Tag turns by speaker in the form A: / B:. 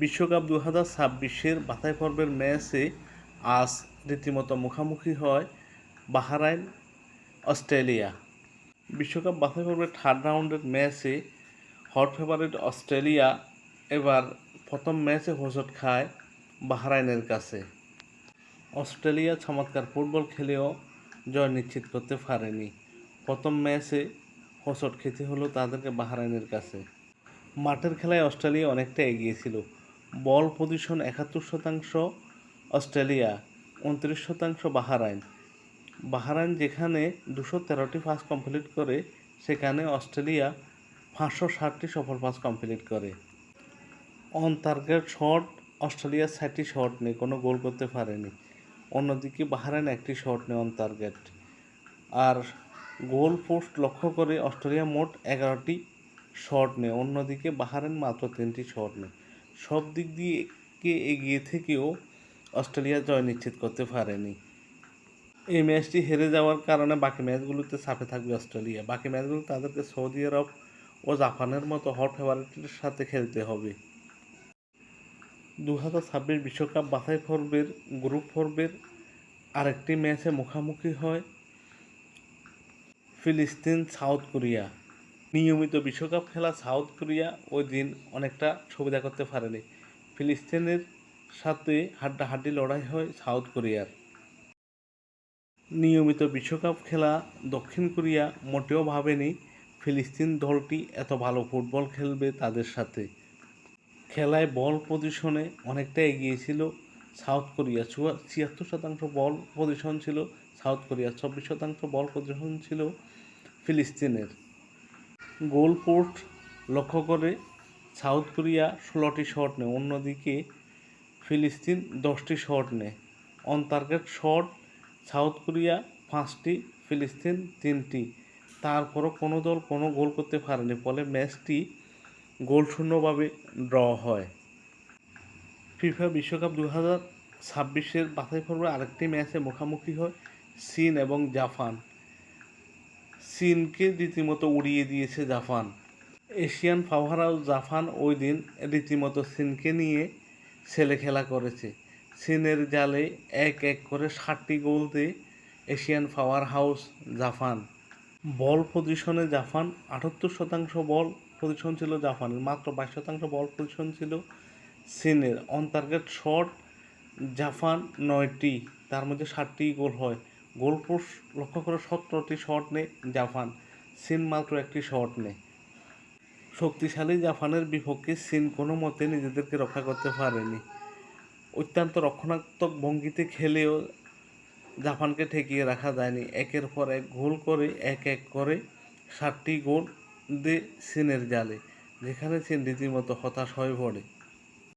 A: বিশ্বকাপ দু হাজার ছাব্বিশের বাছাই পর্বের ম্যাচে আজ রীতিমতো মুখোমুখি হয় বাহারাইন, অস্ট্রেলিয়া। বিশ্বকাপ বাছাই পর্বের থার্ড রাউন্ডের ম্যাচে হট ফেভারিট অস্ট্রেলিয়া এবার প্রথম ম্যাচে হোঁচট খায় বাহরাইনের কাছে। অস্ট্রেলিয়া চমৎকার ফুটবল খেলেও জয় নিশ্চিত করতে পারেনি। প্রথম ম্যাচে হোঁচট খেতে হলো তাদেরকে বাহরাইনের কাছে। মাঠের খেলায় অস্ট্রেলিয়া অনেকটা এগিয়ে ছিল। বল পজিশন একাত্তর শতাংশ, অস্ট্রেলিয়া উনত্রিশ শতাংশ, বাহারাইন। বাহারাইন যেখানে দুশো তেরোটি পাস কমপ্লিট করে, সেখানে অস্ট্রেলিয়া পাঁচশো ষাটটি সফল পাস কমপ্লিট করে। অন টার্গেট শট অস্ট্রেলিয়া ষাটটি শট নেই কোনো গোল করতে পারেনি। অন্যদিকে বাহারাইন একটি শট নেই অন টার্গেট আর গোল পোস্ট লক্ষ্য করে অস্ট্রেলিয়া মোট এগারোটি শট নেয়, অন্যদিকে বাহারাইন মাত্র তিনটি শট নেয়। সব দিক দিয়ে এগিয়ে থেকেও অস্ট্রেলিয়া জয় নিশ্চিত করতে পারেনি। এই ম্যাচটি হেরে যাওয়ার কারণে বাকি ম্যাচগুলোতে চাপে থাকবে অস্ট্রেলিয়া। বাকি ম্যাচগুলো তাদেরকে সৌদি আরব ও জাপানের মতো হট ফেভারিটের সাথে খেলতে হবে। দু হাজার ছাব্বিশ বিশ্বকাপ বাছাই পর্বের, গ্রুপ পর্বের আরেকটি ম্যাচে মুখোমুখি হয় ফিলিস্তিন, সাউথ কোরিয়া। নিয়মিত বিশ্বকাপ খেলা সাউথ কোরিয়া ওই দিন অনেকটা সুবিধা করতে পারেনি। ফিলিস্তিনের সাথে হাড্ডাহাড্ডি লড়াই হয় সাউথ কোরিয়ার। নিয়মিত বিশ্বকাপ খেলা দক্ষিণ কোরিয়া মোটেও ভাবেনি ফিলিস্তিন দলটি এত ভালো ফুটবল খেলবে তাদের সাথে। খেলায় বল পজিশনে অনেকটা এগিয়ে ছিল সাউথ কোরিয়া। চুয়া ছিয়াত্তর শতাংশ বল পজিশন ছিল সাউথ কোরিয়া, চব্বিশ শতাংশ বল পজিশন ছিল ফিলিস্তিনের। গোল পোস্ট লক্ষ্য করে সাউথ কোরিয়া ষোলোটি শট নেয়, অন্যদিকে ফিলিস্তিন দশটি শট নেয়। On target shot, South Korea পাঁচটি, ফিলিস্তিন তিনটি। তারপরও কোনো দল কোনো গোল করতে পারেনি, ফলে ম্যাচটি গোলশূন্যভাবে ড্র হয়। ফিফা বিশ্বকাপ দু হাজার ছাব্বিশের বাছাই পর্বে আরেকটি ম্যাচে মুখোমুখি হয় চীন এবং জাপান। চীনকে রীতিমতো উড়িয়ে দিয়েছে Japan. Asian power house Japan ওই দিন রীতিমতো চীনকে নিয়ে ছেলে খেলা করেছে। চীনের জালে এক এক করে ষাটটি গোল দিয়ে Asian power house Japan. Ball পজিশনে জাপান, আটাত্তর শতাংশ বল পজিশন ছিল জাপানের, মাত্র বাইশ শতাংশ বল পজিশন ছিল চীনের। অন টার্গেট শট জাপান নয়টি, তার মধ্যে ষাটটি গোল হয়। গোল পোস্ট লক্ষ্য করে, সতেরোটি শট নেয় জাপান চীন মাত্র একটি শট নেয়। শক্তিশালী জাপানের বিপক্ষে চীন কোনো মতে নিজেদেরকে রক্ষা করতে পারেনি। অত্যন্ত রক্ষণাত্মক ভঙ্গিতে খেলেও জাপানকে ঠেকিয়ে রাখা যায়নি। একের পর এক গোল করে, এক এক করে ষাটটি গোল দিয়ে চীনের জালে, যেখানে চীন রীতিমতো হতাশ হয়ে পড়ে।